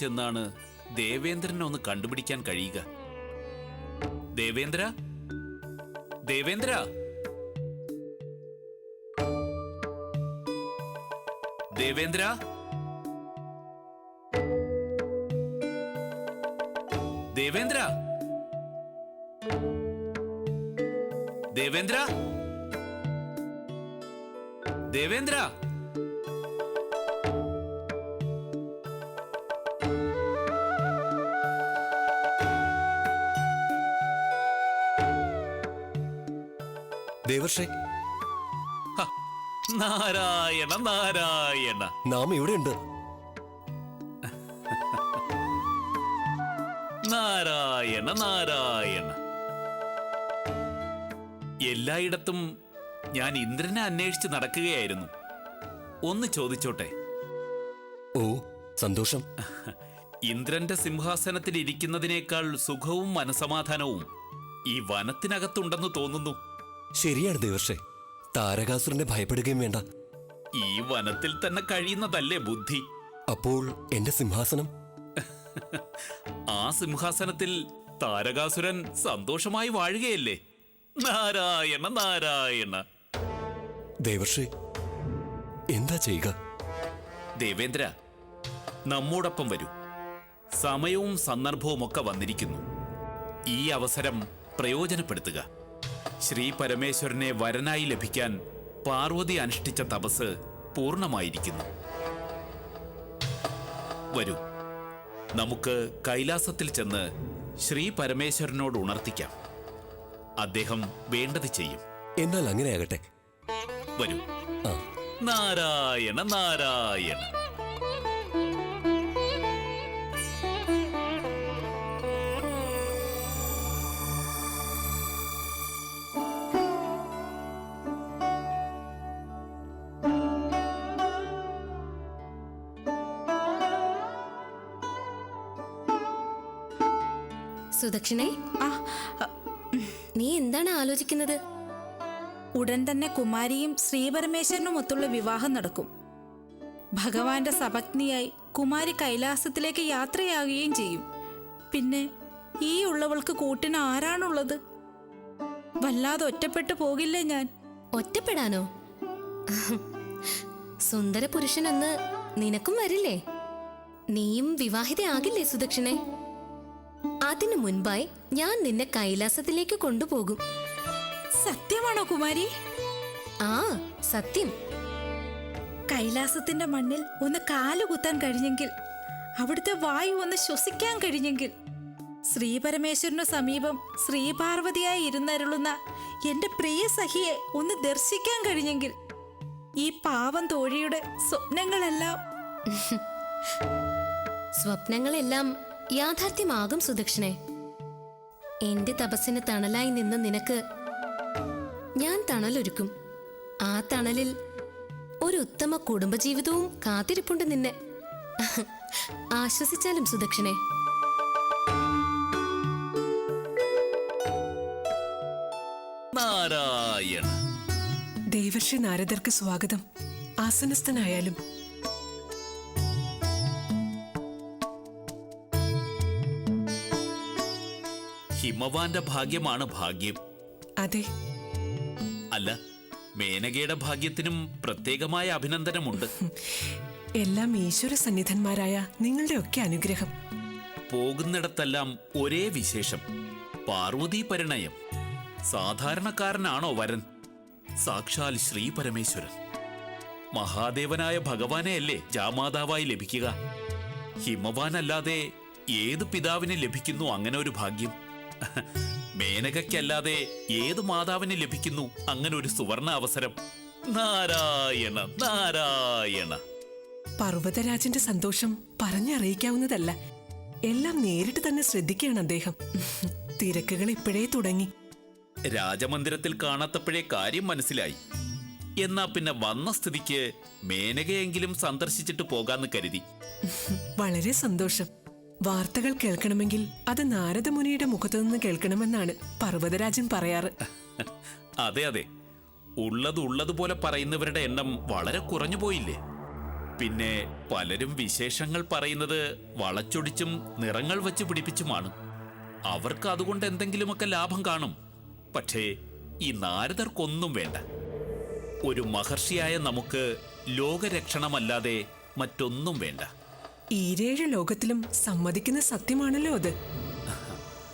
ചെന്നാണ് ദേവേന്ദ്രനെ ഒന്ന് കണ്ടുപിടിക്കാൻ കഴിയുക. ദേവേന്ദ്ര? ദേവേന്ദ്ര? ദേവേന്ദ്ര? ദേവേന്ദ്ര? ദേവേന്ദ്ര? ദേവേന്ദ്ര? ഹ, നാരായണ നാരായണ. നാം ഇവിടെയുണ്ട്. നാരായണ നാരായണ. എല്ലായിടത്തും ഞാൻ ഇന്ദ്രനെ അന്വേഷിച്ച് നടക്കുകയായിരുന്നു. ഒന്ന് ചോദിച്ചോട്ടെ? ഓ സന്തോഷം. ഇന്ദ്രന്റെ സിംഹാസനത്തിൽ ഇരിക്കുന്നതിനേക്കാൾ സുഖവും മനസമാധാനവും ഈ വനത്തിനകത്തുണ്ടെന്ന് തോന്നുന്നു. ശരിയാണ് ദേവർഷേ. താരകാസുരനെ ഭയപ്പെടുകയും വേണ്ട. ഈ വനത്തിൽ തന്നെ കഴിയുന്നതല്ലേ ബുദ്ധി? അപ്പോൾ എന്റെ സിംഹാസനം? ആ സിംഹാസനത്തിൽ താരകാസുരൻ സന്തോഷമായി വാഴുകയല്ലേ? നാരായണ നാരായണ. ദേവർഷേ എന്താ ചെയ്യുക? ദേവേന്ദ്ര നമ്മോടൊപ്പം വരൂ. സമയവും സന്ദർഭവും ഒക്കെ വന്നിരിക്കുന്നു. ഈ അവസരം പ്രയോജനപ്പെടുത്തുക. ശ്രീ പരമേശ്വരനെ വരനായി ലഭിക്കാൻ പാർവതി അനുഷ്ഠിച്ച തപസ് പൂർണമായിരിക്കുന്നു. വരൂ. നമുക്ക് കൈലാസത്തിൽ ചെന്ന് ശ്രീ പരമേശ്വരനോട് ഉണർത്തിക്കാം. അദ്ദേഹം വേണ്ടത് ചെയ്യും. എന്നാൽ അങ്ങനെയാകട്ടെ. വരൂ. നാരായണ നാരായണ. സുദക്ഷിണേ നീ എന്താണ് ആലോചിക്കുന്നത്? ഉടൻ തന്നെ കുമാരിയും ശ്രീപരമേശ്വരനും ഒത്തുള്ള വിവാഹം നടക്കും. ഭഗവാന്റെ സപത്നിയായി കുമാരി കൈലാസത്തിലേക്ക് യാത്രയാകുകയും ചെയ്യും. പിന്നെ ഈ ഉള്ളവൾക്ക് കൂട്ടിന് ആരാണുള്ളത്? വല്ലാതെ ഒറ്റപ്പെട്ടു പോകില്ലേ ഞാൻ? ഒറ്റപ്പെടാനോ? സുന്ദര പുരുഷനെന്ന് നിനക്കും വരില്ലേ? നീയും വിവാഹിതയാകില്ലേ സുദക്ഷിണേ? അതിനു മുൻപായി ഞാൻ നിന്നെ കൈലാസത്തിലേക്ക് കൊണ്ടുപോകും. സത്യമാണോ കുമാരി? ആ സത്യം. കൈലാസത്തിന്റെ മണ്ണിൽ ഒന്ന് കാലുകുത്താൻ കഴിഞ്ഞെങ്കിൽ അവിടുത്തെ വായു ഒന്ന് ശ്വസിക്കാൻ കഴിഞ്ഞെങ്കിൽ ശ്രീപരമേശ്വരനു സമീപം ശ്രീപാർവതിയായി ഇരുന്നരുളുന്ന എന്റെ പ്രിയ സഖിയെ ഒന്ന് ദർശിക്കാൻ കഴിഞ്ഞെങ്കിൽ ഈ പാവം തോഴിയുടെ സ്വപ്നങ്ങളെല്ലാം സ്വപ്നങ്ങളെല്ലാം യാഥാർത്ഥ്യമാകും സുദക്ഷിണേ. എന്റെ തപസ്സിന് തണലായി നിന്ന നിനക്ക് ഞാൻ തണലൊരുക്കും. ആ തണലിൽ ഒരു ഉത്തമ കുടുംബജീവിതവും കാത്തിരിപ്പുണ്ട് നിന്നെ. ആശ്വസിച്ചാലും സുദക്ഷിണേ. നാരായണ. ദേവർഷി നാരദർക്ക് സ്വാഗതം. ആസനസ്ഥനായാലും ഹിമവാന്റെ ഭാഗ്യമാണ് ഭാഗ്യം. അതെ. അല്ല മേനകയുടെ ഭാഗ്യത്തിനും പ്രത്യേകമായ അഭിനന്ദനമുണ്ട്. എല്ലാം ഈശ്വര സന്നിധന്മാരായ നിങ്ങളുടെ ഒക്കെ അനുഗ്രഹം. പോകുന്നിടത്തെല്ലാം ഒരേ വിശേഷം. പാർവതി പരിണയം. സാധാരണക്കാരനാണോ വരൻ? സാക്ഷാൽ ശ്രീ പരമേശ്വരൻ. മഹാദേവനായ ഭഗവാനെയല്ലേ ജാമാതാവായി ലഭിക്കുക? ഹിമവാനല്ലാതെ ഏത് പിതാവിന് ലഭിക്കുന്നു അങ്ങനെ ഒരു ഭാഗ്യം? മേനകയ്ക്കല്ലാതെ ഏത് മാതാവിന് ലഭിക്കുന്നു? അങ്ങനെ ഒരു സുവർണ അവസരം. നാരായണ നാരായണ. പർവതരാജന്റെ സന്തോഷം പറഞ്ഞറിയിക്കാവുന്നതല്ല. എല്ലാം നേരിട്ട് തന്നെ ശ്രദ്ധിക്കുകയാണ് അദ്ദേഹം. തിരക്കുകൾ ഇപ്പോഴേ തുടങ്ങി. രാജമന്ദിരത്തിൽ കാണാത്തപ്പോഴേ കാര്യം മനസ്സിലായി. എന്നാ പിന്നെ വന്ന സ്ഥിതിക്ക് മേനകയെങ്കിലും സന്ദർശിച്ചിട്ട് പോകാന്ന് കരുതി. വളരെ സന്തോഷം. വാർത്തകൾ കേൾക്കണമെങ്കിൽ അത് നാരദമുനിയുടെ മുഖത്തു നിന്ന് കേൾക്കണമെന്നാണ് പർവതരാജൻ പറയാറ്. അതെ അതെ. ഉള്ളത് ഉള്ളതുപോലെ പറയുന്നവരുടെ എണ്ണം വളരെ കുറഞ്ഞു പോയില്ലേ? പിന്നെ പലരും വിശേഷങ്ങൾ പറയുന്നത് വളച്ചൊടിച്ചും നിറങ്ങൾ വെച്ച് പിടിപ്പിച്ചുമാണ്. അവർക്ക് അതുകൊണ്ട് എന്തെങ്കിലുമൊക്കെ ലാഭം കാണും. പക്ഷേ ഈ നാരദർക്കൊന്നും വേണ്ട. ഒരു മഹർഷിയായ നമുക്ക് ലോകരക്ഷണമല്ലാതെ മറ്റൊന്നും വേണ്ട. ഈരേഴ് ലോകത്തിലും സമ്മതിക്കുന്ന സത്യമാണല്ലോ അത്.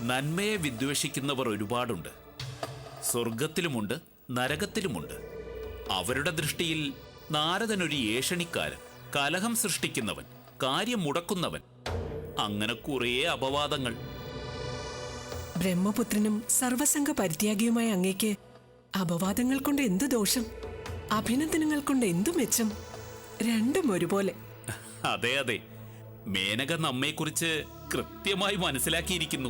നന്മയെ വിദ്വേഷിക്കുന്നവർ ഒരുപാടുണ്ട്. സ്വർഗത്തിലുമുണ്ട് നരകത്തിലുമുണ്ട്. അവരുടെ ദൃഷ്ടിയിൽ നാരദനൊരു ഏഷണിക്കാരൻ കലഹം സൃഷ്ടിക്കുന്നവൻ കാര്യം മുടക്കുന്നവൻ. അങ്ങനെ കുറേ അപവാദങ്ങൾ. ബ്രഹ്മപുത്രനും സർവസംഘ പരിത്യാഗിയുമായ അങ്ങേക്ക് അപവാദങ്ങൾ കൊണ്ട് എന്തു ദോഷം? അഭിനന്ദനങ്ങൾ കൊണ്ട് എന്തു മെച്ചം? രണ്ടും ഒരുപോലെ. അതെ അതെ. മേനക നമ്മെക്കുറിച്ച് കൃത്യമായി മനസ്സിലാക്കിയിരിക്കുന്നു.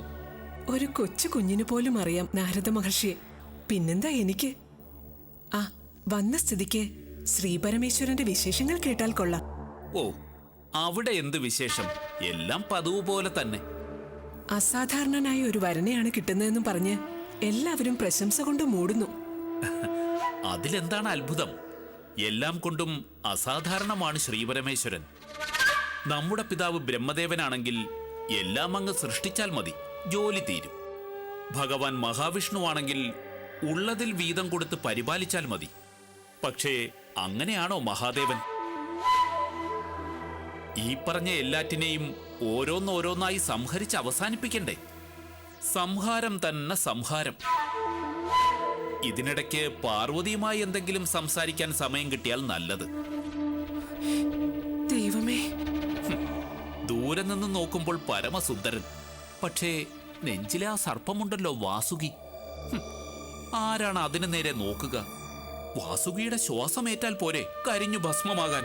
ഒരു കൊച്ചു കുഞ്ഞിന് പോലും അറിയാം നാരദ മഹർഷിയെ പിന്നെന്താ എനിക്ക്? ആ വന്ന സ്ഥിതിക്ക് ശ്രീപരമേശ്വരന്റെ വിശേഷങ്ങൾ കേട്ടാൽ കൊള്ളാം. ഓ അവിടെ എന്ത് വിശേഷം? എല്ലാം പതിവ് പോലെ തന്നെ. അസാധാരണനായ ഒരു വരനെയാണ് കിട്ടുന്നതെന്നും പറഞ്ഞ് എല്ലാവരും പ്രശംസ കൊണ്ട് മൂടുന്നു. അതിലെന്താണ് അത്ഭുതം? എല്ലാം കൊണ്ടും അസാധാരണമാണ് ശ്രീപരമേശ്വരൻ നമ്മുടെ പിതാവ് ബ്രഹ്മദേവനാണെങ്കിൽ എല്ലാം അങ്ങ് സൃഷ്ടിച്ചാൽ മതി. ജോലി തീരും. ഭഗവാൻ മഹാവിഷ്ണു ആണെങ്കിൽ ഉള്ളതിൽ വീതം കൊടുത്ത് പരിപാലിച്ചാൽ മതി. പക്ഷേ അങ്ങനെയാണോ മഹാദേവൻ? ഈ പറഞ്ഞ എല്ലാറ്റിനെയും ഓരോന്നോരോന്നായി സംഹരിച്ച് അവസാനിപ്പിക്കണ്ടേ? സംഹാരം തന്നെ സംഹാരം. ഇതിനിടയ്ക്ക് പാർവതിയുമായി എന്തെങ്കിലും സംസാരിക്കാൻ സമയം കിട്ടിയാൽ നല്ലത്. ദൂരെ നിന്ന് നോക്കുമ്പോൾ പരമസുന്ദരൻ. പക്ഷേ നെഞ്ചിലെ ആ സർപ്പമുണ്ടല്ലോ വാസുകി. ആരാണ് അതിനു നേരെ നോക്കുക? വാസുകിയുടെ ശ്വാസമേറ്റാൽ പോരെ കരിഞ്ഞു ഭസ്മമാകാൻ.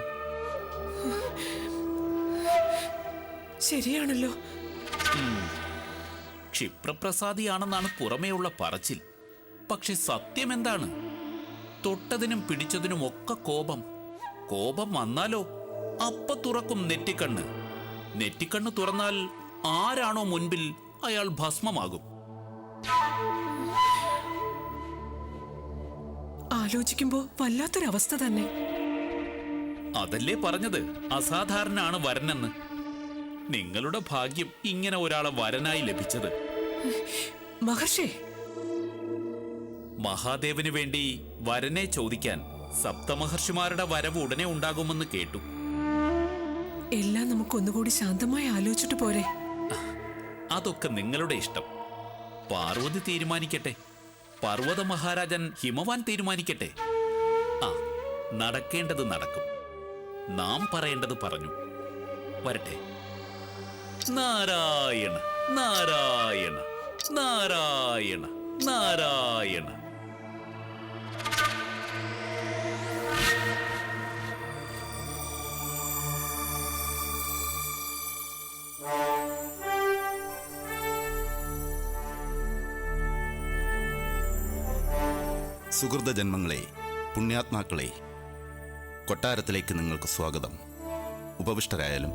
ശരിയാണല്ലോ. ക്ഷിപ്രപ്രസാദിയാണെന്നാണ് പുറമേയുള്ള പറച്ചിൽ. പക്ഷെ സത്യം എന്താണ്? തൊട്ടതിനും പിടിച്ചതിനും ഒക്കെ കോപം. കോപം വന്നാലോ? അപ്പ തുറക്കും നെറ്റിക്കണ്ണ്. നെറ്റിക്കണ്ണ് തുറന്നാൽ ആരാണോ മുൻപിൽ അയാൾ ഭസ്മമാകും. ആലോചിക്കുമ്പോ വല്ലാത്തൊരവസ്ഥ തന്നെ. അതല്ലേ പറഞ്ഞത്? അസാധാരണാണ് വരനെന്ന്. നിങ്ങളുടെ ഭാഗ്യം ഇങ്ങനെ ഒരാളെ വരനായി ലഭിച്ചത്. മഹർഷേ! മഹാദേവന് വേണ്ടി വരനെ ചോദിക്കാൻ സപ്തമഹർഷിമാരുടെ വരവ് ഉടനെ ഉണ്ടാകുമെന്ന് കേട്ടു. എല്ലാം നമുക്ക് ഒന്നുകൂടി ശാന്തമായി ആലോചിച്ചിട്ട് പോരെ. അതൊക്കെ നിങ്ങളുടെ ഇഷ്ടം. പാർവതി തീരുമാനിക്കട്ടെ. പർവത മഹാരാജൻ ഹിമവാൻ തീരുമാനിക്കട്ടെ. ആ നടക്കേണ്ടത് നടക്കും. നാം പറയേണ്ടത് പറഞ്ഞു. വരട്ടെ. നാരായണ നാരായണ നാരായണ നാരായണ. സുഹൃത ജന്മങ്ങളെ പുണ്യാത്മാക്കളെ കൊട്ടാരത്തിലേക്ക് നിങ്ങൾക്ക് സ്വാഗതം. ഉപവിഷ്ടരായാലും.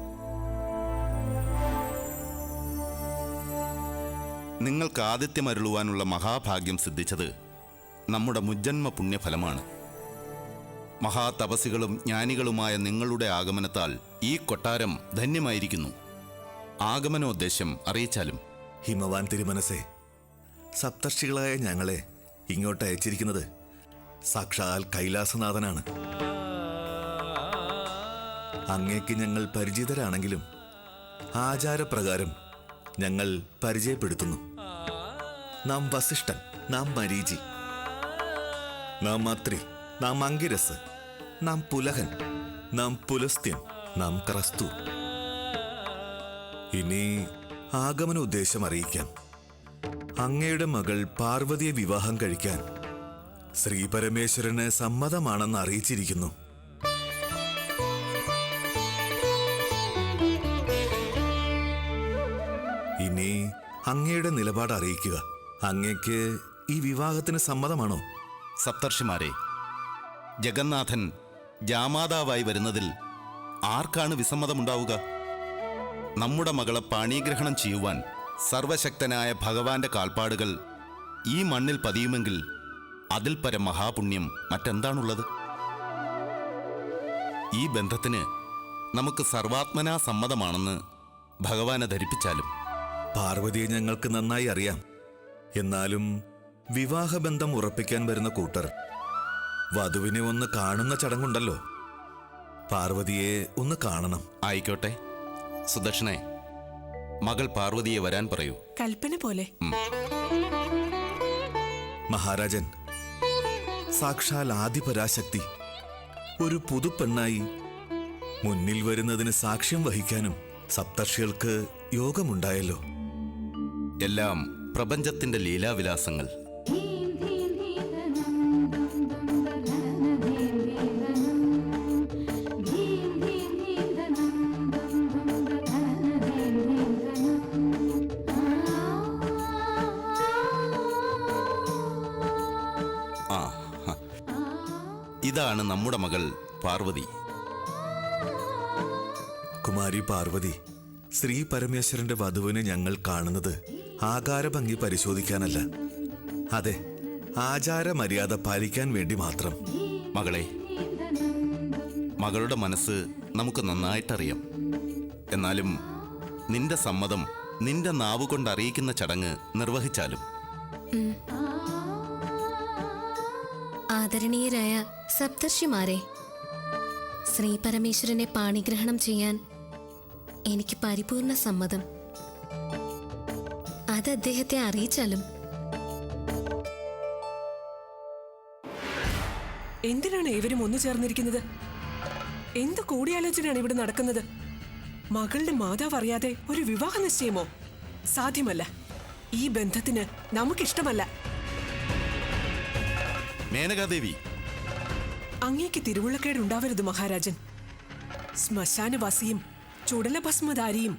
നിങ്ങൾക്ക് ആദിത്യമരുളുവാനുള്ള മഹാഭാഗ്യം സിദ്ധിച്ചത് നമ്മുടെ മുജ്ജന്മ പുണ്യഫലമാണ്. മഹാതപസികളും ജ്ഞാനികളുമായ നിങ്ങളുടെ ആഗമനത്താൽ ഈ കൊട്ടാരം ധന്യമായിരിക്കുന്നു. ആഗമനോദ്ദേശം അറിയിച്ചാലും. ഹിമവാൻ തിരുമനസേ സപ്തർഷികളായ ഞങ്ങളെ ഇങ്ങോട്ട് അയച്ചിരിക്കുന്നത് സാക്ഷാൽ കൈലാസനാഥനാണ്. അങ്ങേക്ക് ഞങ്ങൾ പരിചിതരാണെങ്കിലും ആചാരപ്രകാരം ഞങ്ങൾ പരിചയപ്പെടുത്തുന്നു. നാം വസിഷ്ഠൻ നാം മരീചി നാം അത്രി നാം അങ്കിരസ് നാം പുലഹൻ നാം പുലസ്ത്യൻ നാം ക്രസ്തു. ഇനി ആഗമന ഉദ്ദേശം അറിയിക്കാം. അങ്ങയുടെ മകൾ പാർവതിയെ വിവാഹം കഴിക്കാൻ. ശ്രീ പരമേശ്വരന് സമ്മതമാണെന്ന് അറിയിച്ചിരിക്കുന്നു. ഇനി അങ്ങയുടെ നിലപാട് അറിയിക്കുക. അങ്ങയ്ക്ക് ഈ വിവാഹത്തിന് സമ്മതമാണോ? സപ്തർഷിമാരെ ജഗന്നാഥൻ ജാമാതാവായി വരുന്നതിൽ ആർക്കാണ് വിസമ്മതമുണ്ടാവുക? നമ്മുടെ മകളെ പാണീഗ്രഹണം ചെയ്യുവാൻ സർവശക്തനായ ഭഗവാന്റെ കാൽപ്പാടുകൾ ഈ മണ്ണിൽ പതിയുമെങ്കിൽ അതിൽ പരം മഹാപുണ്യം മറ്റെന്താണുള്ളത്? ഈ ബന്ധത്തിന് നമുക്ക് സർവാത്മനാ സമ്മതമാണെന്ന് ഭഗവാനെ ധരിപ്പിച്ചാലും. പാർവതിയെ ഞങ്ങൾക്ക് നന്നായി അറിയാം. എന്നാലും വിവാഹബന്ധം ഉറപ്പിക്കാൻ വരുന്ന കൂട്ടർ വധുവിനെ ഒന്ന് കാണുന്ന ചടങ്ങുണ്ടല്ലോ. പാർവതിയെ ഒന്ന് കാണണം. ആയിക്കോട്ടെ. സുദക്ഷിണെ മകൾ പാർവതിയെ വരാൻ പറയൂ. കൽപ്പന പോലെ. മഹാരാജൻ സാക്ഷാൽ ആദിപരാശക്തി. ഒരു പുതുപ്പെണ്ണായി മുന്നിൽ വരുന്നതിന് സാക്ഷ്യം വഹിക്കാനും സപ്തർഷികൾക്ക് യോഗമുണ്ടായല്ലോ. എല്ലാം പ്രപഞ്ചത്തിന്റെ ലീലാവിലാസങ്ങൾ. ഇതാണ് നമ്മുടെ മകൾ പാർവതി. കുമാരി പാർവതി ശ്രീ പരമേശ്വരന്റെ വധുവിനെ ഞങ്ങൾ കാണുന്നത് ആകാരഭംഗി പരിശോധിക്കാനല്ല. അതെ ആചാര മര്യാദ പാലിക്കാൻ വേണ്ടി മാത്രം. മകളെ മകളുടെ മനസ്സ് നമുക്ക് നന്നായിട്ടറിയാം. എന്നാലും നിന്റെ സമ്മതം നിന്റെ നാവ് കൊണ്ട് അറിയിക്കുന്ന ചടങ്ങ് നിർവഹിച്ചാലും. ആദരണീയരായ സപ്തർഷിമാരെ ശ്രീ പരമേശ്വരനെ പാണിഗ്രഹണം ചെയ്യാൻ എനിക്ക് പരിപൂർണ സമ്മതം. അത് അദ്ദേഹത്തെ അറിയിച്ചാലും. എന്തിനാണ് ഇവരും ഒന്നു ചേർന്നിരിക്കുന്നത്? എന്ത് കൂടിയാലോചനയാണ് ഇവിടെ നടക്കുന്നത്? മകളുടെ മാതാവ് അറിയാതെ ഒരു വിവാഹ നിശ്ചയമോ സാധ്യമല്ല. ഈ ബന്ധത്തിന് നമുക്കിഷ്ടമല്ല. മേനകാദേവി. അങ്ങേക്ക് തിരുവുള്ളക്കേട് ഉണ്ടാവരുത് മഹാരാജൻ. ശ്മശാനവാസിയും ചുടലഭസ്മധാരിയും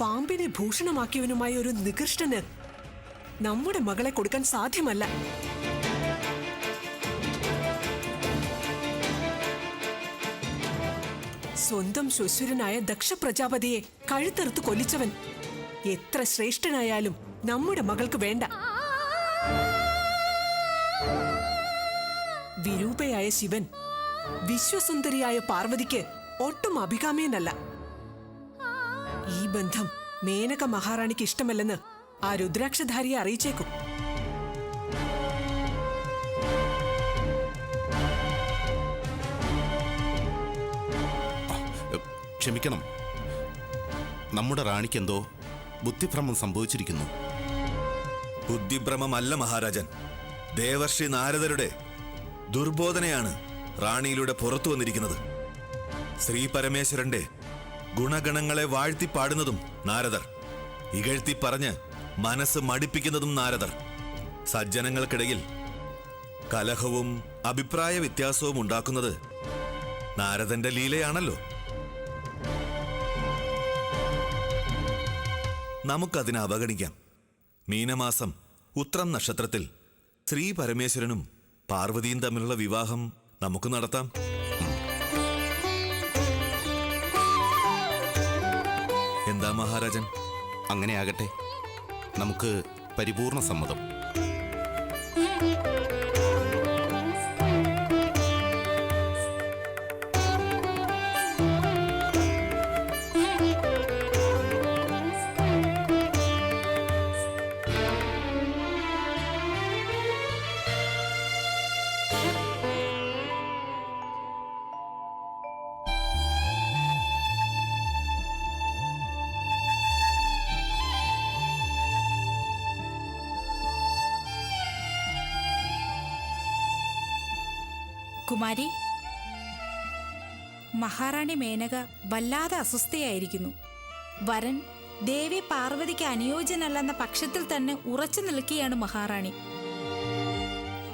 പാമ്പിനെ ഭൂഷണമാക്കിയവനുമായ ഒരു നികൃഷ്ടന് നമ്മുടെ മകളെ കൊടുക്കാൻ സാധ്യമല്ല. സ്വന്തം ശ്വശുരനായ ദക്ഷ പ്രജാപതിയെ കഴുത്തെറുത്ത് കൊല്ലിച്ചവൻ എത്ര ശ്രേഷ്ഠനായാലും നമ്മുടെ മകൾക്ക് വേണ്ട. വിരൂപയായ ശിവൻ വിശ്വസുന്ദരിയായ പാർവതിക്ക് ഒട്ടും അഭികാമ്യനല്ല. ഈ ബന്ധം മേനക മഹാറാണിക്ക് ഇഷ്ടമല്ലെന്ന് ആ രുദ്രാക്ഷധാരിയെ അറിയിച്ചേക്കും. ക്ഷമിക്കണം. നമ്മുടെ റാണിക്ക് എന്തോ ബുദ്ധിഭ്രമം സംഭവിച്ചിരിക്കുന്നു. ബുദ്ധിഭ്രമമല്ല മഹാരാജൻ. ദേവർഷി നാരദരുടെ ദുർബോധനയാണ് റാണിയിലൂടെ പുറത്തു വന്നിരിക്കുന്നത്. ശ്രീ പരമേശ്വരന്റെ ഗുണഗണങ്ങളെ വാഴ്ത്തി പാടുന്നതും നാരദർ. ഇകഴ്ത്തി പറഞ്ഞ് മനസ്സ് മടിപ്പിക്കുന്നതും നാരദർ. സജ്ജനങ്ങൾക്കിടയിൽ കലഹവും അഭിപ്രായ വ്യത്യാസവും ഉണ്ടാക്കുന്നത് നാരദന്റെ ലീലയാണല്ലോ. നമുക്കതിനെ അവഗണിക്കാം. മീനമാസം ഉത്രം നക്ഷത്രത്തിൽ ശ്രീ പരമേശ്വരനും പാർവതിയും തമ്മിലുള്ള വിവാഹം നമുക്ക് നടത്താം. എന്താ മഹാരാജൻ? അങ്ങനെ ആകട്ടെ. നമുക്ക് പരിപൂർണ സമ്മതം. കുമാരി മഹാറാണി മേനക വല്ലാതെ അസ്വസ്ഥയായിരിക്കുന്നു. വരൻ ദേവി പാർവതിക്ക് അനുയോജ്യനല്ലെന്ന പക്ഷത്തിൽ തന്നെ ഉറച്ചു നിൽക്കുകയാണ് മഹാറാണി.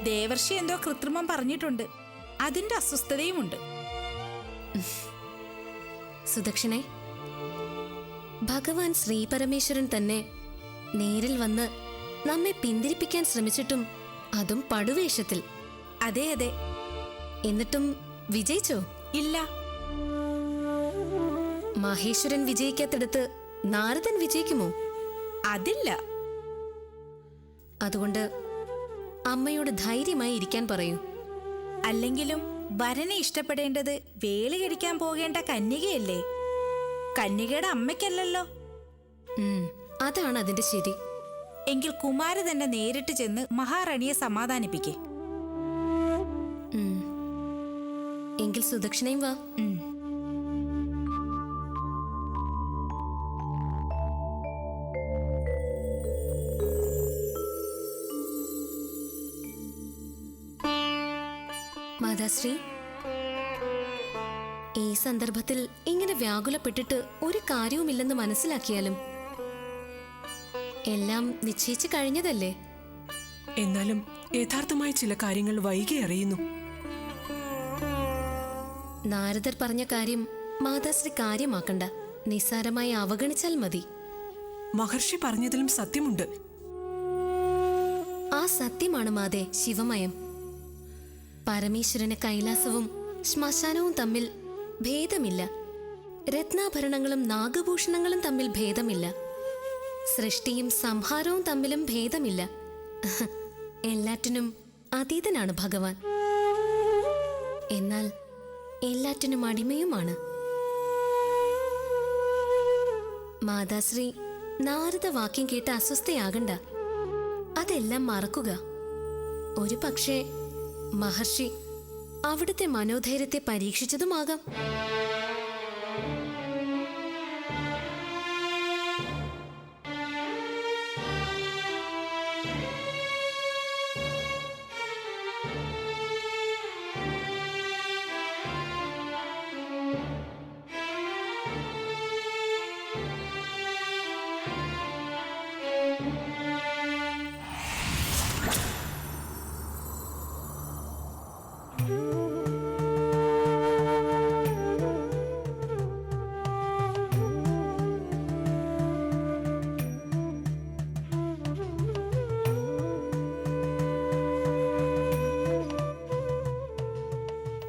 ദേവർഷി എന്തോ കൃത്രിമം പറഞ്ഞിട്ടുണ്ട്. അതിന്റെ അസ്വസ്ഥതയുമുണ്ട്. സുദക്ഷിണെ ഭഗവാൻ ശ്രീ പരമേശ്വരൻ തന്നെ നേരിൽ വന്ന് നമ്മെ പിന്തിരിപ്പിക്കാൻ ശ്രമിച്ചിട്ടും അതും പടുവേഷത്തിൽ. അതെ അതെ. എന്നിട്ടും വിജയിച്ചോ? ഇല്ല. മഹേശ്വരൻ വിജയിക്കാത്തിടത്ത് നാരദൻ വിജയിക്കുമോ? അതില്ല. അതുകൊണ്ട് അമ്മയോട് ധൈര്യമായി ഇരിക്കാൻ പറയൂ. അല്ലെങ്കിലും വരനെ ഇഷ്ടപ്പെടേണ്ടത് വേലി കഴിക്കാൻ പോകേണ്ട കന്യകയല്ലേ? കന്യകയുടെ അമ്മയ്ക്കല്ലല്ലോ. അതാണ് അതിന്റെ ശരി. എങ്കിൽ കുമാര തന്നെ നേരിട്ട് ചെന്ന് മഹാറാണിയെ സമാധാനിപ്പിക്കേ. സുദക്ഷിണയും വാ. മാതാശ്രീ ഈ സന്ദർഭത്തിൽ ഇങ്ങനെ വ്യാകുലപ്പെട്ടിട്ട് ഒരു കാര്യവുമില്ലെന്ന് മനസ്സിലാക്കിയാലും എല്ലാം നിശ്ചയിച്ചു കഴിഞ്ഞതല്ലേ? എന്നാലും യഥാർത്ഥമായ ചില കാര്യങ്ങൾ വൈകി അറിയുന്നു. നാരദർ പറഞ്ഞ കാര്യം മാതാശ്രീ കാര്യമാക്കണ്ട. നിസ്സാരമായി അവഗണിച്ചാൽ മതി. മഹർഷി പറഞ്ഞതിലും സത്യമുണ്ട്. ആ സത്യമാണ് മാതെ ശിവമയം. പരമേശ്വരന് കൈലാസവും ശ്മശാനവും തമ്മിൽ ഭേദമില്ല. രത്നാഭരണങ്ങളും നാഗഭൂഷണങ്ങളും തമ്മിൽ ഭേദമില്ല. സൃഷ്ടിയും സംഹാരവും തമ്മിലും ഭേദമില്ല. എല്ലാറ്റിനും അതീതനാണ് ഭഗവാൻ. എന്നാൽ എല്ലാറ്റിനും അടിമയുമാണ്. മാതാശ്രീ നാരദ വാക്യം കേട്ട് അസ്വസ്ഥയാകണ്ട. അതെല്ലാം മറക്കുക. ഒരു പക്ഷേ മഹർഷി അവിടുത്തെ മനോധൈര്യത്തെ പരീക്ഷിച്ചതുമാകാം.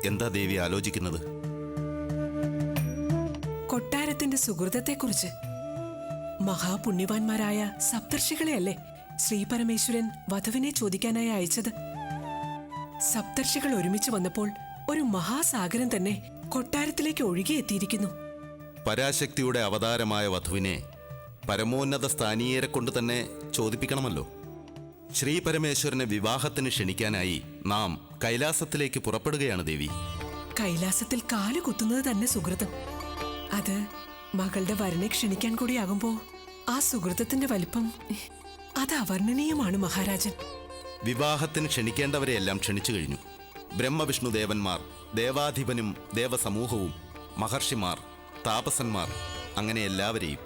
എന്താ ദേവി ആലോചിക്കുന്നത്? കൊട്ടാരത്തിന്റെ സുഹൃതത്തെക്കുറിച്ച്. മഹാപുണ്യവാന്മാരായ സപ്തർഷികളെയല്ലേ ശ്രീ പരമേശ്വരൻ വധുവിനെ ചോദിക്കാനായി അയച്ചത്? സപ്തർഷികൾ ഒരുമിച്ച് വന്നപ്പോൾ ഒരു മഹാസാഗരം തന്നെ കൊട്ടാരത്തിലേക്ക് ഒഴുകിയെത്തിയിരിക്കുന്നു പരാശക്തിയുടെ അവതാരമായ വധുവിനെ പരമോന്നത സ്ഥാനീയരെ കൊണ്ട് തന്നെ ചോദിപ്പിക്കണമല്ലോ. ശ്രീ പരമേശ്വരനെ വിവാഹത്തിന് ക്ഷണിക്കാനായി നാം കൈലാസത്തിലേക്ക് പുറപ്പെടുകയാണ് ദേവി. കൈലാസത്തിൽ കാൽ കുത്തുന്നത് തന്നെ സുഹൃതം അത് മകളുടെ വരനെ ക്ഷണിക്കാൻ കൂടിയാകുമ്പോ ആ സുഹൃതത്തിന്റെ വലിപ്പം അത് അവർണനീയമാണ് മഹാരാജൻ. വിവാഹത്തിന് ക്ഷണിക്കേണ്ടവരെയെല്ലാം ക്ഷണിച്ചു കഴിഞ്ഞു. ബ്രഹ്മവിഷ്ണു ദേവന്മാർ ദേവാധിപനും ദേവസമൂഹവും മഹർഷിമാർ താപസന്മാർ അങ്ങനെ എല്ലാവരെയും.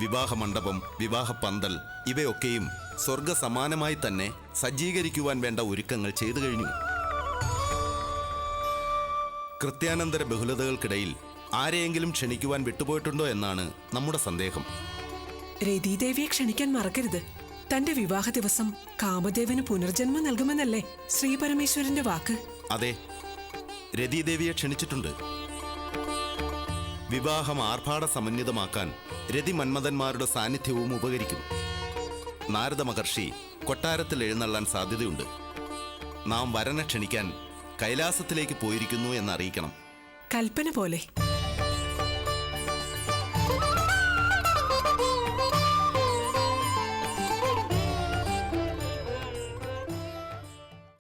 വിവാഹ മണ്ഡപം വിവാഹ പന്തൽ ഇവയൊക്കെയും സ്വർഗസമാനമായി തന്നെ സജ്ജീകരിക്കുവാൻ വേണ്ട ഒരുക്കങ്ങൾ ചെയ്തു കഴിഞ്ഞു. കൃത്യാനന്തര ബഹുലതകൾക്കിടയിൽ ആരെയെങ്കിലും ക്ഷണിക്കുവാൻ വിട്ടുപോയിട്ടുണ്ടോ എന്നാണ് നമ്മുടെ സന്ദേഹം. രതിദേവിയെ ക്ഷണിക്കാൻ മറക്കരുത്. തന്റെ വിവാഹ ദിവസം കാമദേവന് പുനർജന്മം നൽകുമെന്നല്ലേ ശ്രീ പരമേശ്വരന്റെ വാക്ക്? അതെ. രതിദേവിയെ ക്ഷണിച്ചിട്ടുണ്ട്. വിവാഹം ആർഭാട സമന്വിതമാക്കാൻ രതി മന്മഥന്മാരുടെ സാന്നിധ്യവും ഉപകരിക്കും. നാരദ മഹർഷി കൊട്ടാരത്തിൽ എഴുന്നള്ളാൻ സാധ്യതയുണ്ട്. നാം വരനെ ക്ഷണിക്കാൻ കൈലാസത്തിലേക്ക് പോയിരിക്കുന്നു എന്നറിയിക്കണം. കൽപ്പന പോലെ.